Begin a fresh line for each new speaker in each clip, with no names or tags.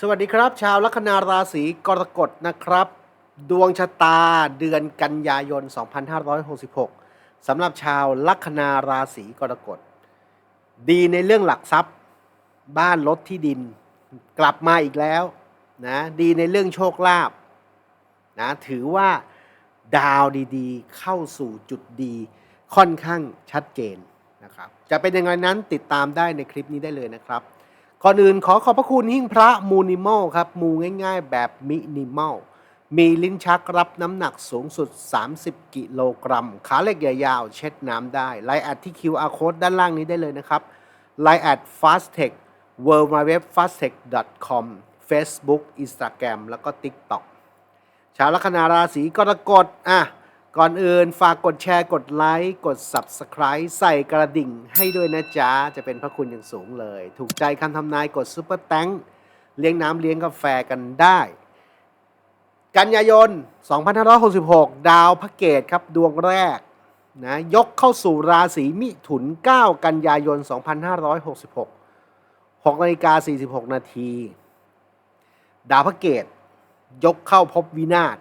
สวัสดีครับ ชาวลัคนาราศีกรกฎนะครับ ดวงชะตาเดือนกันยายน 2566สำหรับชาวลัคนาราศีกรกฎ ดีในเรื่องหลักทรัพย์ บ้านรถที่ดิน กลับมาอีกแล้วนะดีในเรื่องโชคลาภนะถือว่าดาวดีๆ เข้าสู่จุดดีค่อนข้างชัดเจนนะครับจะเป็นยังไงนั้นติดตามได้ในคลิปนี้ได้เลยนะครับ ก่อนอื่นขอขอบพระคุณหิ้งพระมูนิมอลครับ มูง่ายๆ แบบมินิมอล มีลิ้นชักรับน้ำหนักสูงสุด 30 กิโลกรัม ขาเหล็กใหญ่ยาวเช็ดน้ำได้ ไลน์แอดที่ QR code ด้านล่างนี้ได้เลยนะครับไลน์แอด fastech w w w f a s t e c h com Facebook Instagram แล้วก็ TikTok ชาวลัคนาราศีกรกฎอะ ก่อนอื่นฝากกดแชร์กดไลค์กด Subscribe ใส่กระดิ่งให้ด้วยนะจ๊ะ จะเป็นพระคุณอย่างสูงเลย ถูกใจคำทำนายกดซุปเปอร์แตงเลี้ยงน้ำเลี้ยงกาแฟกันได้ กันยายน 2566 ดาวพระเกตครับดวงแรกนะยกเข้าสู่ราศีมิถุน 9 กันยายน 2566 6นาฬิกา46 นาที ดาวพระเกต ยกเข้าพบวินาศ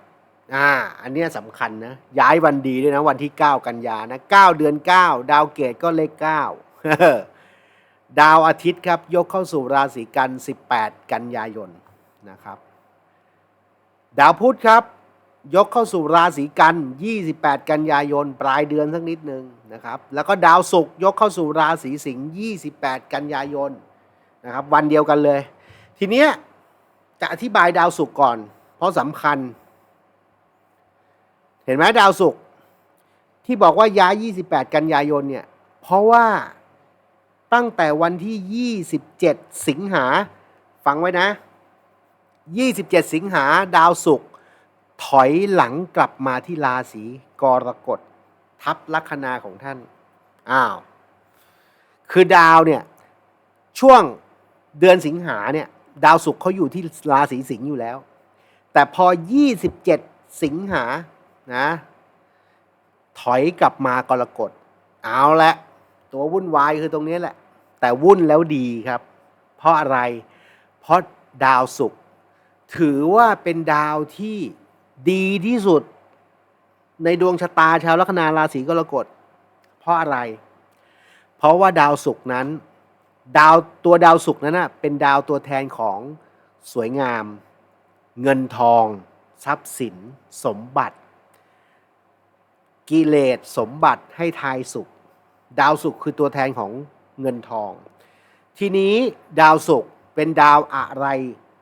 อ่า อันเนี้ยสำคัญนะ ย้ายวันดีด้วยนะ วันที่ 9 กันยานะ 9 เดือน 9 ดาวเกตก็เลข9ดาวอาทิตย์ครับ ยกเข้าสู่ราศีกัน 18 กันยายนนะครับ ดาวพุธครับ ยกเข้าสู่ราศีกัน 28 กันยายน ปลายเดือนสักนิดหนึ่งนะครับ แล้วก็ดาวศุกร์ยกเข้าสู่ราศีสิงห์ 28 กันยายนนะครับ วันเดียวกันเลย ทีเนี้ยจะอธิบายดาวศุกร์ก่อน เพราะสำคัญ เห็นไหมดาวศุกร์ที่บอกว่าย้าย 28 กันยายนเนี่ย เพราะว่าตั้งแต่วันที่ 27 สิงหา ฟังไว้นะ 27 สิงหาดาวศุกร์ถอยหลังกลับมาที่ราศีกรกฎทับลัคนาของท่าน อ้าว คือดาวเนี่ย ช่วงเดือนสิงหาเนี่ย ดาวศุกร์เขาอยู่ที่ราศีสิงห์อยู่แล้ว แต่พอ 27 สิงหา นะ ถอยกลับมากรกฎเอาละตัววุ่นวายคือตรงนี้แหละ แต่วุ่นแล้วดีครับ เพราะอะไร เพราะดาวศุกร์ถือว่าเป็นดาวที่ดีที่สุด ในดวงชะตาชาวลัคนาราศีกรกฎเพราะอะไร เพราะว่าดาวศุกร์นั้น ดาวตัวดาวศุกร์นั้นนะเป็นดาวตัวแทนของสวยงาม เงินทอง ทรัพย์สิน สมบัติ กิเลสสมบัติให้ทายสุข ดาวศุกร์คือตัวแทนของเงินทอง ทีนี้ดาวศุกร์เป็นดาวอะไร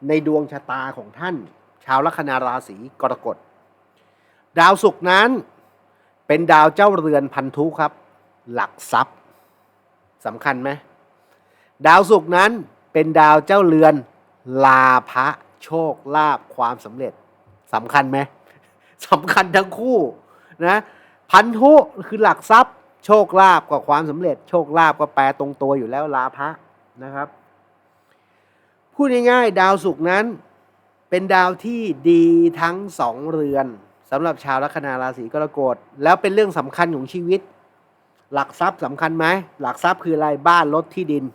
ในดวงชะตาของท่าน ชาวลัคนาราศีกรกฎ ดาวศุกร์นั้นเป็นดาวเจ้าเรือนพันธุครับ หลักทรัพย์สำคัญไหมดาวศุกร์นั้นเป็นดาวเจ้าเรือนลาภะโชคลาภความสำเร็จสำคัญไหมสำคัญทั้งคู่นะ พันธุคือหลักทรัพย์ โชคลาภกับความสำเร็จ โชคลาภก็แปลตรงตัวอยู่แล้วลาภะนะครับพูดง่ายๆดาวศุกร์นั้น เป็นดาวที่ดีทั้งสองเรือนสำหรับชาวลัคนาราศีกรกฎแล้วเป็นเรื่องสำคัญของชีวิต หลักทรัพย์สำคัญไหมหลักทรัพย์คืออะไรบ้านรถที่ดิน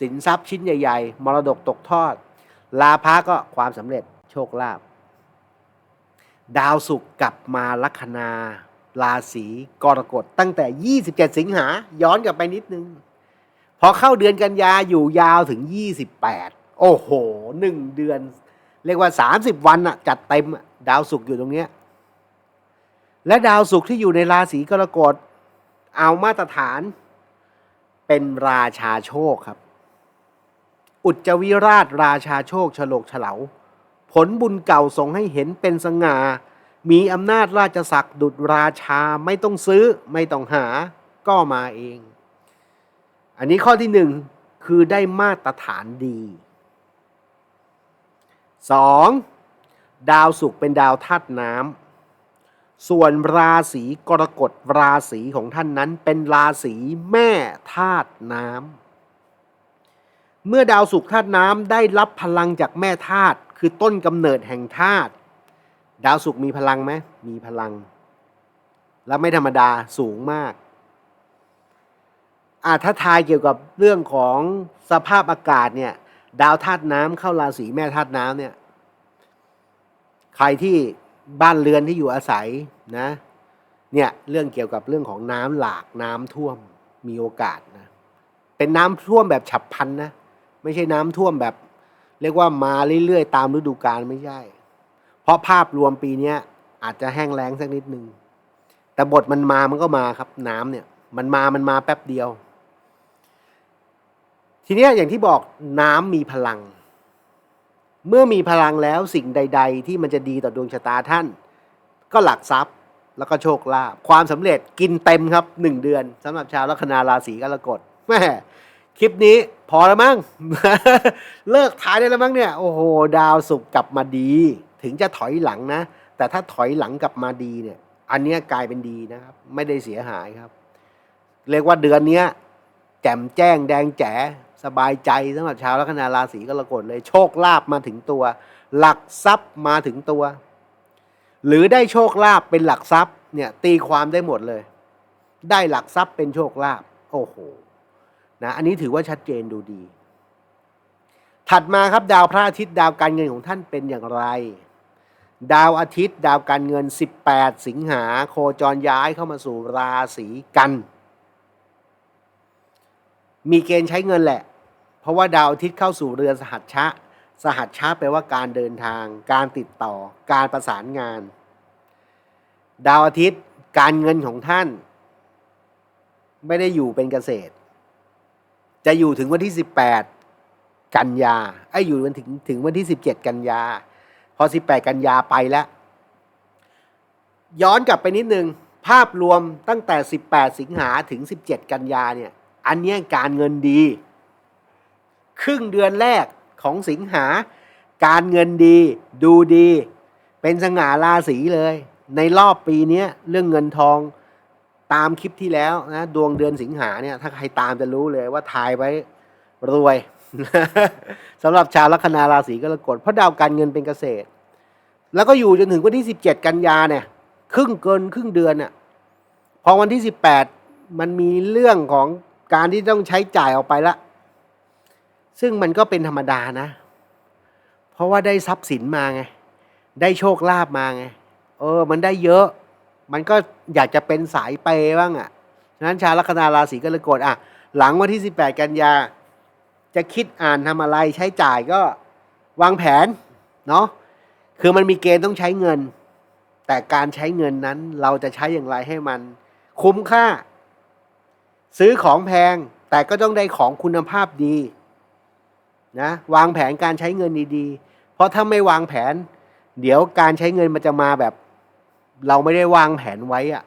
สินทรัพย์ชิ้นใหญ่ ๆ มรดกตกทอด ลาภะก็ความสำเร็จโชคลาภ ดาวศุกร์กลับมาลัคนาราศีกรกฎตั้งแต่ 27 สิงหา ย้อนกลับไปนิดนึง พอเข้าเดือนกันยาอยู่ยาวถึง 28 โอ้โหหนึ่งเดือน เรียกว่า 30 วันอะจัดเต็มดาวศุกร์อยู่ตรงเนี้ย และดาวศุกร์ที่อยู่ในราศีกรกฎเอามาตรฐานเป็นราชาโชคครับ อุจจวิราชราชาโชคฉลกเฉลา ผลบุญเก่าส่งให้เห็นเป็นสง่า มีอำนาจราชศักดิ์ดุจราชาไม่ต้องซื้อไม่ต้องหาก็มาเอง อันนี้ข้อที่หนึ่งคือได้มาตรฐานดี 2. ดาวศุกร์เป็นดาวธาตุน้ำส่วนราศีกรกฎราศีของท่านนั้นเป็นราศีแม่ธาตุน้ำเมื่อดาวศุกร์ธาตุน้ำได้รับพลังจากแม่ธาตุ คือต้นกำเนิดแห่งธาตุดาวศุกร์มีพลังไหมมีพลัง และไม่ธรรมดาสูงมากอ่าถ้าทายเกี่ยวกับเรื่องของสภาพอากาศเนี่ย ดาวธาตุน้ำเข้าราศีแม่ธาตุน้ำเนี่ย ใครที่บ้านเรือนที่อยู่อาศัยนะ เนี่ยเรื่องเกี่ยวกับเรื่องของน้ำหลากน้ำท่วมมีโอกาสนะ เป็นน้ำท่วมแบบฉับพลันนะ ไม่ใช่น้ำท่วมแบบ เรียกว่ามาเรื่อยๆ ตามฤดูกาลไม่ใช่ เพราะภาพรวมปีเนี้ยอาจจะแห้งแล้งสักนิดนึง แต่บทมันมามันก็มาครับ น้ำเนี่ย มันมามันมาแป๊บเดียว ทีนี้อย่างที่บอกน้ำมีพลัง เมื่อมีพลังแล้วสิ่งใด ๆ ที่มันจะดีต่อดวงชะตาท่าน ก็หลักทรัพย์แล้วก็โชคลาภความสำเร็จกินเต็มครับหนึ่งเดือนสำหรับชาวลัคนาราศีกรกฎแม่ คลิปนี้พอแล้วมั้ง เลิกถ่ายได้แล้วมั้งเนี่ย โอ้โห ดาวสุกกลับมาดี ถึงจะถอยหลังนะ แต่ถ้าถอยหลังกลับมาดีเนี่ย อันนี้กลายเป็นดีนะครับ ไม่ได้เสียหายครับ เรียกว่าเดือนเนี้ยแจ่มแจ้งแดงแจ๋สบายใจสำหรับชาวลัคนาราศีกรกฎเลย โชคลาภมาถึงตัว หลักทรัพย์มาถึงตัว หรือได้โชคลาภเป็นหลักทรัพย์เนี่ยตีความได้หมดเลย ได้หลักทรัพย์เป็นโชคลาภโอ้โห นะอันนี้ถือว่าชัดเจนดูดี ถัดมาครับดาวพระอาทิตย์ดาวการเงินของท่านเป็นอย่างไร ดาวอาทิตย์ ดาวการเงิน 18 สิงหาโคจรย้ายเข้ามาสู่ราศีกัน มีเกณฑ์ใช้เงินแหละ เพราะว่าดาวอาทิตย์เข้าสู่เรือนสหัชชะ สหัชชะแปลว่าการเดินทาง การติดต่อ การประสานงาน ดาวอาทิตย์การเงินของท่าน ไม่ได้อยู่เป็นเกษตร จะอยู่ถึงวันที่ 18 กันยาไอ้อยู่วันถึงถึงวันที่ 17 กันยา พอ 18 กันยาไปแล้ว ย้อนกลับไปนิดนึง ภาพรวมตั้งแต่ 18 สิงหาถึง 17 กันยาเนี่ย อันนี้การเงินดี ครึ่งเดือนแรกของสิงหา การเงินดีดูดี เป็นสง่าราศีเลย ในรอบปีนี้เรื่องเงินทอง ตามคลิปที่แล้วนะดวงเดือนสิงหาเนี่ยถ้าใครตามจะรู้เลยว่าทายไว้รวยสำหรับชาวลัคนาราศีกรกฎเพราะดาวการเงินเป็นเกษตร แล้วก็อยู่จนถึงวันที่ 17 กันยาเนี่ย ครึ่งเกินครึ่งเดือนน่ะพอวันที่ 18 มันมีเรื่องของการที่ต้องใช้จ่ายออกไปละ ซึ่งมันก็เป็นธรรมดานะ เพราะว่าได้ทรัพย์สินมาไง ได้โชคลาภมาไง เออ มันได้เยอะ มันก็ อยากจะเป็นสายเปย์บ้างอะ่ะฉะนั้นชาวลัคนาราศีก็เลยกดอะ หลังวันที่ 18 กันยา จะคิดอ่านทำอะไรใช้จ่ายก็วางแผนเนาะคือมันมีเกณฑ์ต้องใช้เงิน แต่การใช้เงินนั้นเราจะใช้อย่างไรให้มัน คุ้มค่า ซื้อของแพงแต่ก็ต้องได้ของคุณภาพดีนะวางแผนการใช้เงินดีๆ เพราะถ้าไม่วางแผน เดี๋ยวการใช้เงินมันจะมาแบบ เราไม่ได้วางแผนไว้อะ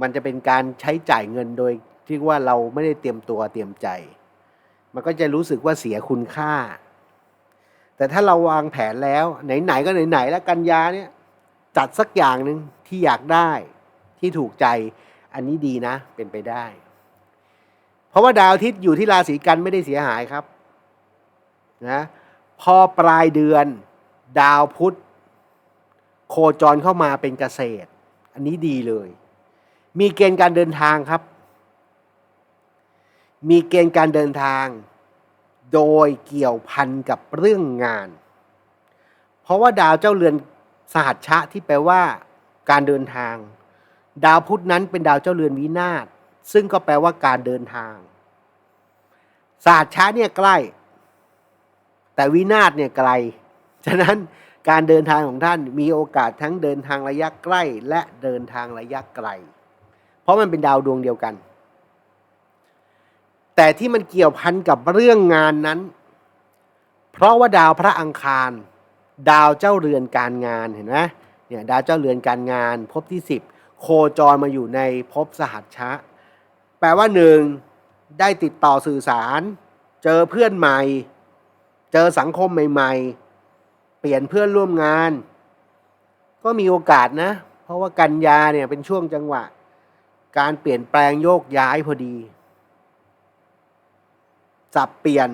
มันจะเป็นการใช้จ่ายเงินโดยที่ว่าเราไม่ได้เตรียมตัวเตรียมใจ มันก็จะรู้สึกว่าเสียคุณค่า แต่ถ้าเราวางแผนแล้ว ไหนๆก็ไหนๆแล้วกันยาเนี่ยจัดสักอย่างหนึ่งที่อยากได้ที่ถูกใจอันนี้ดีนะเป็นไปได้ เพราะว่าดาวอาทิตย์อยู่ที่ราศีกันไม่ได้เสียหายครับนะพอปลายเดือน ดาวพุธ โคจรเข้ามาเป็นเกษตร อันนี้ดีเลย มีเกณฑ์การเดินทางครับ มีเกณฑ์การเดินทาง โดยเกี่ยวพันกับเรื่องงาน เพราะว่าดาวเจ้าเรือนสหัชชะที่แปลว่า การเดินทาง ดาวพุธนั้นเป็นดาวเจ้าเรือนวินาศซึ่งก็แปลว่าการเดินทางสหัชชะเนี่ยใกล้ แต่วินาศเนี่ยไกล ฉะนั้น การเดินทางของท่านมีโอกาสทั้งเดินทางระยะใกล้ และเดินทางระยะไกล เพราะมันเป็นดาวดวงเดียวกัน แต่ที่มันเกี่ยวพันกับเรื่องงานนั้น เพราะว่าดาวพระอังคาร ดาวเจ้าเรือนการงานเห็นไหมเนี่ยดาวเจ้าเรือนการงานภพที่สิบโคจรมาอยู่ในภพสหัชชะ แปลว่าหนึ่งได้ติดต่อสื่อสาร เจอเพื่อนใหม่ เจอสังคมใหม่ ๆ เปลี่ยนเพื่อนร่วมงาน ก็มีโอกาสนะ เพราะว่ากันยาเนี่ยเป็นช่วงจังหวะ การเปลี่ยนแปลงโยกย้ายพอดีสับเปลี่ยน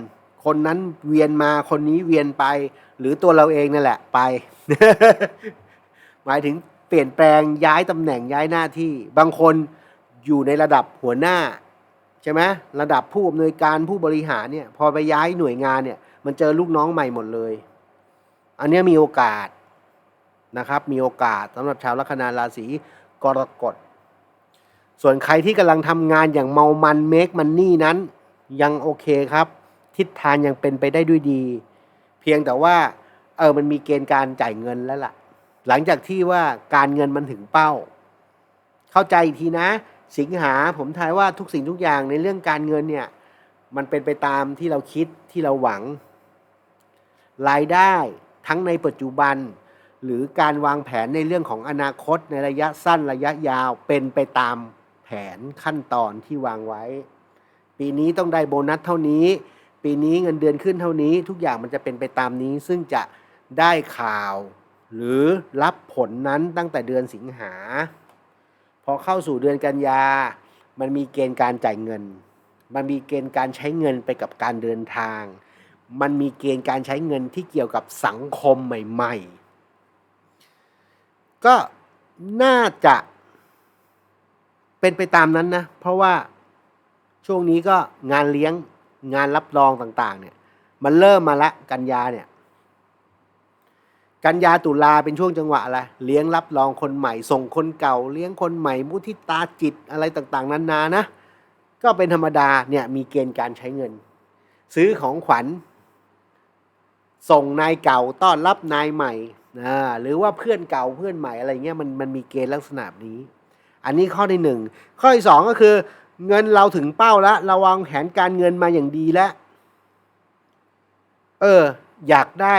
คนนั้นเวียนมาคนนี้เวียนไป หรือตัวเราเองนั่นแหละไป หมายถึงเปลี่ยนแปลงย้ายตำแหน่งย้ายหน้าที่ บางคนอยู่ในระดับหัวหน้าใช่ไหมระดับผู้อำนวยการผู้บริหารเนี่ย พอไปย้ายหน่วยงานเนี่ย มันเจอลูกน้องใหม่หมดเลย อันนี้มีโอกาสนะครับ มีโอกาสสำหรับชาวลัคนาราศีกรกฎ ส่วนใครที่กำลังทำงานอย่างเมามันเมคมันนี่นั้น ยังโอเคครับ ทิศทางยังเป็นไปได้ด้วยดี เพียงแต่ว่าเออมันมีเกณฑ์การจ่ายเงินแล้วล่ะ หลังจากที่ว่าการเงินมันถึงเป้า เข้าใจอีกทีนะ สิงหาผมทายว่าทุกสิ่งทุกอย่างในเรื่องการเงินเนี่ย มันเป็นไปตามที่เราคิดที่เราหวัง รายได้ ทั้งในปัจจุบัน หรือการวางแผนในเรื่องของอนาคตในระยะสั้นระยะยาวเป็นไปตามแผนขั้นตอนที่วางไว้ ปีนี้ต้องได้โบนัสเท่านี้ ปีนี้เงินเดือนขึ้นเท่านี้ ทุกอย่างมันจะเป็นไปตามนี้ ซึ่งจะได้ข่าว หรือรับผลนั้นตั้งแต่เดือนสิงหา พอเข้าสู่เดือนกันยา มันมีเกณฑ์การจ่ายเงิน มันมีเกณฑ์การใช้เงินไปกับการเดินทาง มันมีเกณฑ์การใช้เงินที่เกี่ยวกับสังคมใหม่ ๆ ก็น่าจะเป็นไปตามนั้นนะ เพราะว่าช่วงนี้ก็งานเลี้ยงงานรับรองต่างๆ เนี่ย มันเริ่มมาละกันยาเนี่ย กันยาตุลาเป็นช่วงจังหวะอะไรเลี้ยงรับรองคนใหม่ ส่งคนเก่า เลี้ยงคนใหม่ มุทิตาจิตอะไรต่างๆ นานานะ ก็เป็นธรรมดาเนี่ยมีเกณฑ์การใช้เงิน ซื้อของขวัญ ส่งนายเก่าต้อนรับนายใหม่นะหรือว่าเพื่อนเก่าเพื่อนใหม่อะไรเงี้ยมันมันมีเกณฑ์ลักษณะนี้ อันนี้ข้อที่หนึ่งข้อที่สองก็คือ เงินเราถึงเป้าแล้วเราวางแผนการเงินมาอย่างดีแล้วเออ อยากได้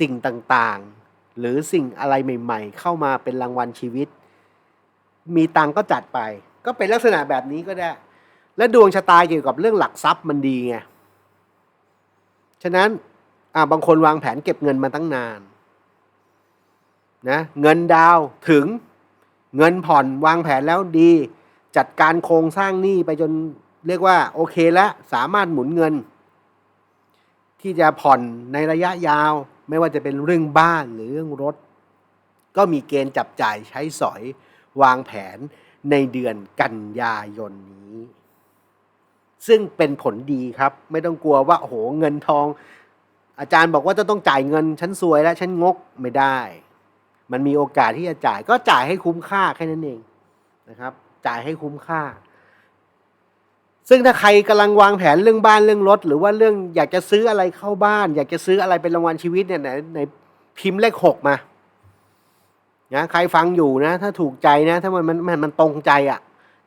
สิ่งต่างๆ หรือสิ่งอะไรใหม่ ๆ เข้ามาเป็นรางวัลชีวิต มีตังก็จัดไป ก็เป็นลักษณะแบบนี้ก็ได้ และดวงชะตาเกี่ยวกับเรื่องหลักทรัพย์มันดีไงฉะนั้น อ่าบางคนวางแผนเก็บเงินมาตั้งนานนะเงินดาวถึงเงินผ่อนวางแผนแล้วดี จัดการโครงสร้างหนี้ไปจนเรียกว่าโอเคแล้วสามารถหมุนเงิน ที่จะผ่อนในระยะยาว ไม่ว่าจะเป็นเรื่องบ้านหรือเรื่องรถ ก็มีเกณฑ์จับจ่ายใช้สอยวางแผนในเดือนกันยายนนี้ ซึ่งเป็นผลดีครับ ไม่ต้องกลัวว่าโอ้โหเงินทอง อาจารย์บอกว่าจะต้องจ่ายเงินฉันซวยแล้วฉันงกไม่ได้ มันมีโอกาสที่จะจ่ายก็จ่ายให้คุ้มค่าแค่นั้นเองนะครับ จ่ายให้คุ้มค่า ซึ่งถ้าใครกำลังวางแผนเรื่องบ้านเรื่องรถ หรือว่าเรื่องอยากจะซื้ออะไรเข้าบ้าน อยากจะซื้ออะไรเป็นรางวัลชีวิตเนี่ยไหนไหนพิมพ์เลขหกมานะใครฟังอยู่นะ ถ้าถูกใจนะ ถ้ามันมันมันมันตรงใจอะ่ะ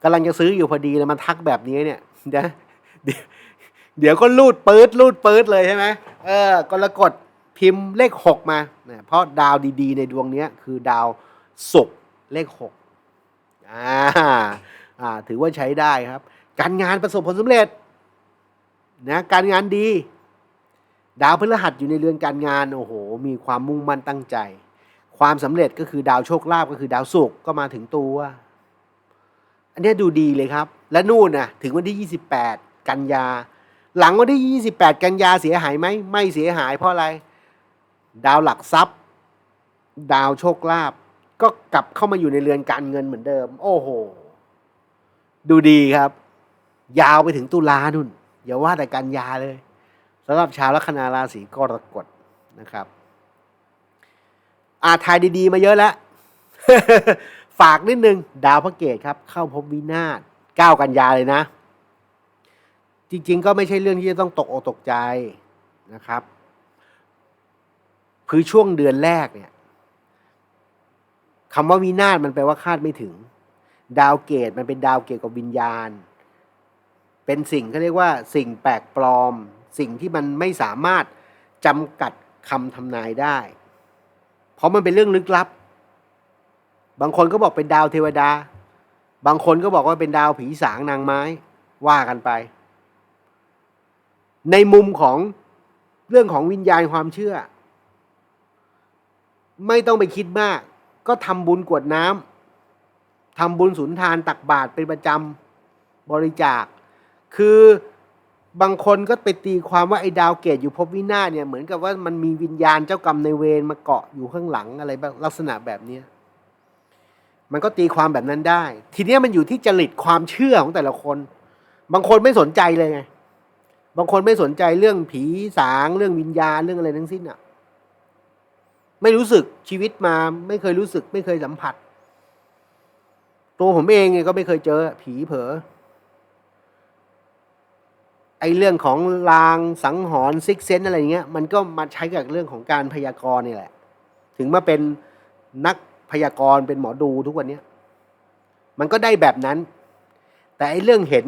กำลังจะซื้ออยู่พอดีแล้วมันทักแบบนี้เนี่ยเดี๋ยวเดี๋ยวก็รูดปื๊ดรูดปื๊ดเลยใช่ไหม เออกรกฎพิมพ์เลขหกมาเนี่ยเพราะดาวดีๆ ในดวงนี้คือดาวศุกร์เลขหกอ่าอ่าถือว่าใช้ได้ครับ การงานประสบผลสำเร็จนะการงานดี ดาวพฤหัสอยู่ในเรือนการงานโอ้โห มีความมุ่งมั่นตั้งใจ ความสำเร็จก็คือดาวโชคลาภก็คือดาวศุกร์ก็มาถึงตัว อันนี้ดูดีเลยครับ และนู่นนะถึงวันที่ 28 กันยา หลังวันที่ 28 กันยาเสียหายไหม ไม่เสียหายเพราะอะไร ดาวหลักทรัพย์ ดาวโชคลาภก็กลับเข้ามาอยู่ในเรือนการเงินเหมือนเดิม โอ้โห ดูดีครับ ยาวไปถึงตุลานุ่น อย่าว่าแต่กันยาเลยสำหรับชาวลัคนาราศีกรกฎนะครับ อาทายดีๆ มาเยอะแล้ว ฝากนิดนึง ดาวพระเกตครับ เข้าพบวินาศ9กันยาเลยนะ จริง ๆ ก็ไม่ใช่เรื่องที่จะต้องตกอกตกใจนะครับคือช่วงเดือนแรกเนี่ยคำว่าวินาศมันแปลว่าคาดไม่ถึง ดาวเกตมันเป็นดาวเกี่ยวกับวิญญาณ เป็นสิ่งเขาเรียกว่าสิ่งแปลกปลอม สิ่งที่มันไม่สามารถจำกัดคำทำนายได้ เพราะมันเป็นเรื่องลึกลับ บางคนก็บอกเป็นดาวเทวดา บางคนก็บอกว่าเป็นดาวผีสางนางไม้ ว่ากันไป ในมุมของเรื่องของวิญญาณความเชื่อ ไม่ต้องไปคิดมาก ก็ทำบุญกวดน้ำทำบุญสุนทานตักบาตรเป็นประจำบริจาค คือบางคนก็ไปตีความว่าไอ้ดาวเกตอยู่ภพวินาศเนี่ยเหมือนกับว่ามันมีวิญญาณเจ้ากรรมในเวรมาเกาะอยู่ข้างหลังอะไรแบบลักษณะแบบนี้มันก็ตีความแบบนั้นได้ ทีนี้มันอยู่ที่จริตความเชื่อของแต่ละคน บางคนไม่สนใจเลยไง บางคนไม่สนใจเรื่องผีสางเรื่องวิญญาณเรื่องอะไรทั้งสิ้นอะ ไม่รู้สึกชีวิตมาไม่เคยรู้สึก ไม่เคยสัมผัส ตัวผมเองเนี่ยก็ไม่เคยเจอ ผีเผลอไอเรื่องของลางสังหรณ์ซิกเซนอะไรเงี้ย มันก็มาใช้กับเรื่องของการพยากรณ์นี่แหละ ถึงมาเป็นนักพยากรณ์เป็นหมอดูทุกวันนี้มันก็ได้แบบนั้น แต่ไอเรื่องเห็น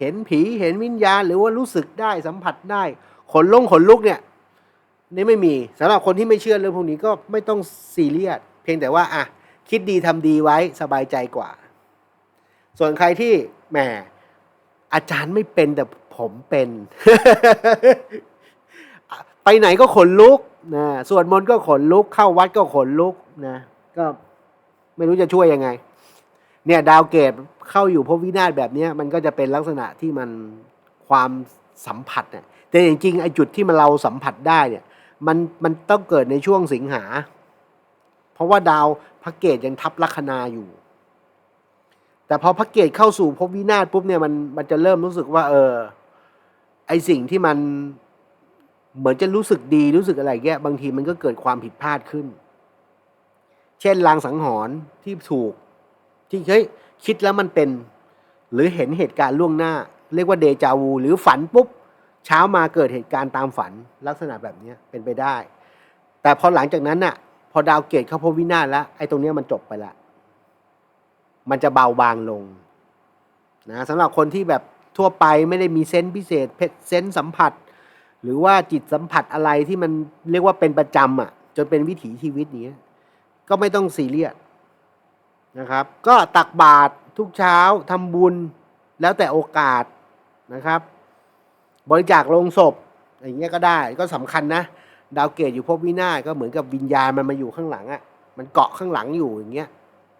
เห็นผีเห็นวิญญาณ หรือว่ารู้สึกได้สัมผัสได้ขนลงขนลุกเนี่ยนี่ไม่มีสำหรับคนที่ไม่เชื่อเรื่องพวกนี้ก็ไม่ต้องซีเรียสเพียงแต่ว่าอะคิดดีทำดีไว้สบายใจกว่า ส่วนใครที่แหมอาจารย์ไม่เป็นแต่ผมเป็น ไปไหนก็ขนลุกนะสวดมนต์ก็ขนลุกเข้าวัดก็ขนลุกนะ ก็ไม่รู้จะช่วยยังไง เนี่ยดาวเกตเข้าอยู่พบวินาศแบบนี้มันก็จะเป็นลักษณะที่มันความสัมผัสเนี่ยแต่จริงๆไอ้จุดที่มันเราสัมผัสได้เนี่ยมันมันต้องเกิดในช่วงสิงหา เพราะว่าดาวพระเกตยังทับลัคนาอยู่ แต่พอพระเกตเข้าสู่ภพวินาศปุ๊บเนี่ยมันมันจะเริ่มรู้สึกว่า เออ ไอสิ่งที่มันเหมือนจะรู้สึกดีรู้สึกอะไรแย่บางทีมันก็เกิดความผิดพลาดขึ้น เช่นลางสังหรณ์ที่ถูก ที่เฮ้ยคิดแล้วมันเป็น หรือเห็นเหตุการณ์ล่วงหน้า เรียกว่าเดจาวู หรือฝันปุ๊บ เช้ามาเกิดเหตุการณ์ตามฝันลักษณะแบบนี้เป็นไปได้ แต่พอหลังจากนั้นน่ะ พอดาวเกตเข้าพบวินาศแล้วไอ้ตรงเนี้ยมันจบไปละ มันจะเบาบางลงนะสำหรับคนที่แบบทั่วไปไม่ได้มีเซนส์พิเศษเพเซนส์สัมผัส หรือว่าจิตสัมผัสอะไรที่มันเรียกว่าเป็นประจำอะ จนเป็นวิถีชีวิตนี้ก็ไม่ต้องซีเรียส นะครับ ก็ตักบาตรทุกเช้าทำบุญแล้วแต่โอกาสนะครับ บริจาคลงศพอย่างเงี้ยก็ได้ก็สำคัญนะ ดาวเกตอยู่พบวินาศก็เหมือนกับวิญญาณมันมาอยู่ข้างหลังอะ่ะมันเกาะข้างหลังอยู่อย่างเงี้ย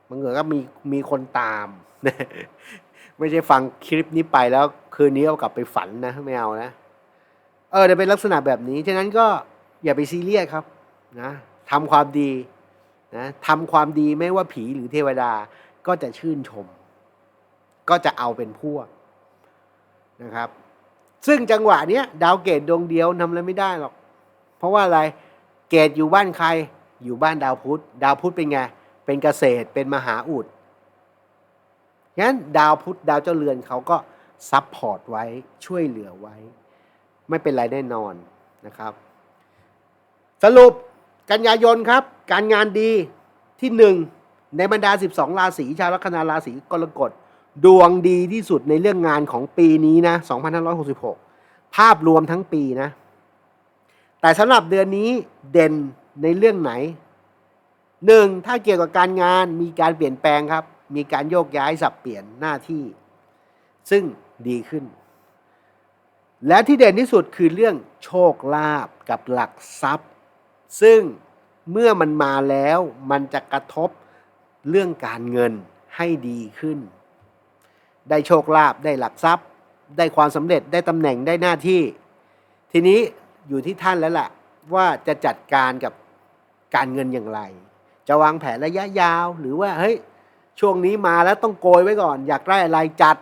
มันเหมือนกับมีมีคนตามไม่ใช่ฟังคลิปนี้ไปแล้วคืนนี้เอากลับไปฝันนะไม่เอานะเออจะเป็นลักษณะแบบนี้ ฉะนั้นก็อย่าไปซีเรียสครับนะทำความดี นะทำความดีไม่ว่าผีหรือเทวดาก็จะชื่นชม ก็จะเอาเป็นพวกนะครับ ซึ่งจังหวะเนี้ยดาวเกตดวงเดียวทำอะไรไม่ได้หรอก เพราะว่าอะไรเกตอยู่บ้านใครอยู่บ้านดาวพุธดาวพุธเป็นไง เป็นเกษตรเป็นมหาอุดงั้นดาวพุธดาวเจ้าเรือนเขาก็ซับพอร์ตไว้ช่วยเหลือไว้ ไม่เป็นไรแน่นอนนะครับ สรุป กันยายนครับ การงานดีที่หนึ่งในบรรดา 12 ราศีชาวลัคนาราศีกรกฎดวงดีที่สุดในเรื่องงานของปีนี้นะ 2566 ภาพรวมทั้งปีนะ แต่สำหรับเดือนนี้เด่นในเรื่องไหนหนึ่งถ้าเกี่ยวกับการงานมีการเปลี่ยนแปลงครับ มีการโยกย้ายสับเปลี่ยนหน้าที่ ซึ่งดีขึ้น และที่เด่นที่สุดคือเรื่องโชคลาภกับหลักทรัพย์ ซึ่งเมื่อมันมาแล้วมันจะกระทบเรื่องการเงินให้ดีขึ้น ได้โชคลาภได้หลักทรัพย์ ได้ความสำเร็จได้ตำแหน่งได้หน้าที่ ทีนี้อยู่ที่ท่านแล้วแหละว่าจะจัดการกับการเงินอย่างไร จะวางแผนระยะยาวหรือว่าเฮ้ยช่วงนี้มาแล้วต้องโกยไว้ก่อน อยากได้อะไรจัด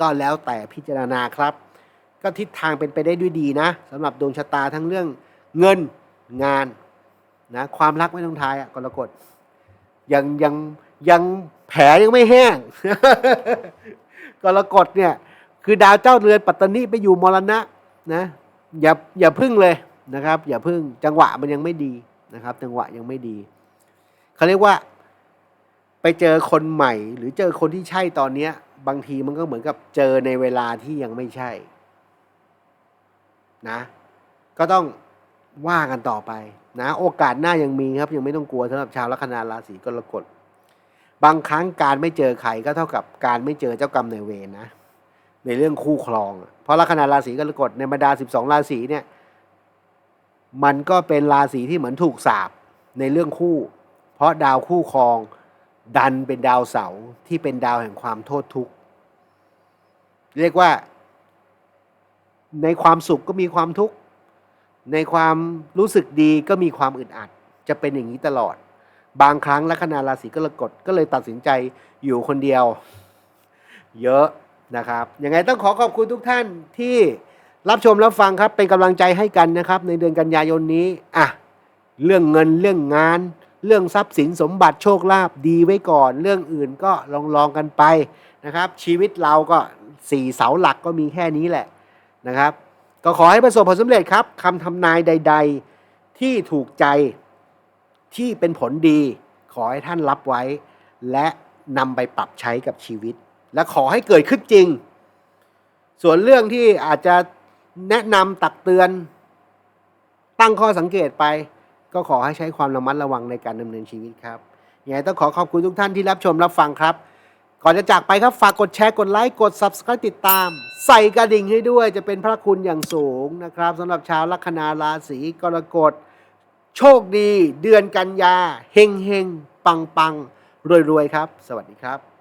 ก็แล้วแต่พิจารณาครับ ก็ทิศทางเป็นไปได้ด้วยดีนะสำหรับดวงชะตาทั้งเรื่องเงินงาน นะความรักไม่ต้องทายอะกรกฎยังยังยังแผลยังไม่แห้ง กรกฎเนี่ยคือดาวเจ้าเรือนปัตตานีไปอยู่มรณะนะอย่าอย่าพึ่งเลยนะครับ อย่าพึ่งจังหวะมันยังไม่ดีนะครับ จังหวะยังไม่ดีเขาเรียกว่าไปเจอคนใหม่ หรือเจอคนที่ใช่ตอนเนี้ย บางทีมันก็เหมือนกับเจอในเวลาที่ยังไม่ใช่ นะ ก็ต้อง ว่ากันต่อไปนะโอกาสหน้ายังมีครับยังไม่ต้องกลัวสำหรับชาวลัคนาราศีกรกฎบางครั้งการไม่เจอใครก็เท่ากับการไม่เจอเจ้ากรรมนายเวรนะในเรื่องคู่ครอง เพราะลัคนาราศีกรกฎในบรรดา 12 ราศีเนี่ยมันก็เป็นราศีที่เหมือนถูกสาบในเรื่องคู่ เพราะดาวคู่ครองดันเป็นดาวเสาร์ที่เป็นดาวแห่งความโทษทุกข์เรียกว่า ในความสุขก็มีความทุกข์ ในความรู้สึกดีก็มีความอึดอัด จะเป็นอย่างนี้ตลอด บางครั้งลัคนาราศีกรกฎก็เลยตัดสินใจอยู่คนเดียว เยอะนะครับยังไงต้องขอขอบคุณทุกท่านที่รับชมรับฟังครับเป็นกำลังใจให้กันนะครับ ในเดือนกันยายนนี้อะเรื่องเงินเรื่องงาน เรื่องทรัพย์สินสมบัติโชคลาภดีไว้ก่อน เรื่องอื่นก็ลองลองกันไปนะครับ ชีวิตเราก็สี่เสาหลักก็มีแค่นี้แหละนะครับ ก็ขอให้ประสบผลสำเร็จครับคำทำนายใด ๆ ที่ถูกใจที่เป็นผลดี ขอให้ท่านรับไว้ และนำไปปรับใช้กับชีวิต และขอให้เกิดขึ้นจริง ส่วนเรื่องที่อาจจะแนะนำตักเตือน ตั้งข้อสังเกตไป ก็ขอให้ใช้ความระมัดระวังในการดำเนินชีวิตครับยังไงต้องขอขอบคุณทุกท่านที่รับชมรับฟังครับ ก่อนจะจากไปครับฝากกดแชร์กดไลค์กด Subscribe ติดตาม ใส่กระดิ่งให้ด้วยจะเป็นพระคุณอย่างสูงนะครับสำหรับชาวลัคนาราศีกรกฎ โชคดี เดือนกันยาเฮงเฮงปังปังรวยรวยๆครับ สวัสดีครับ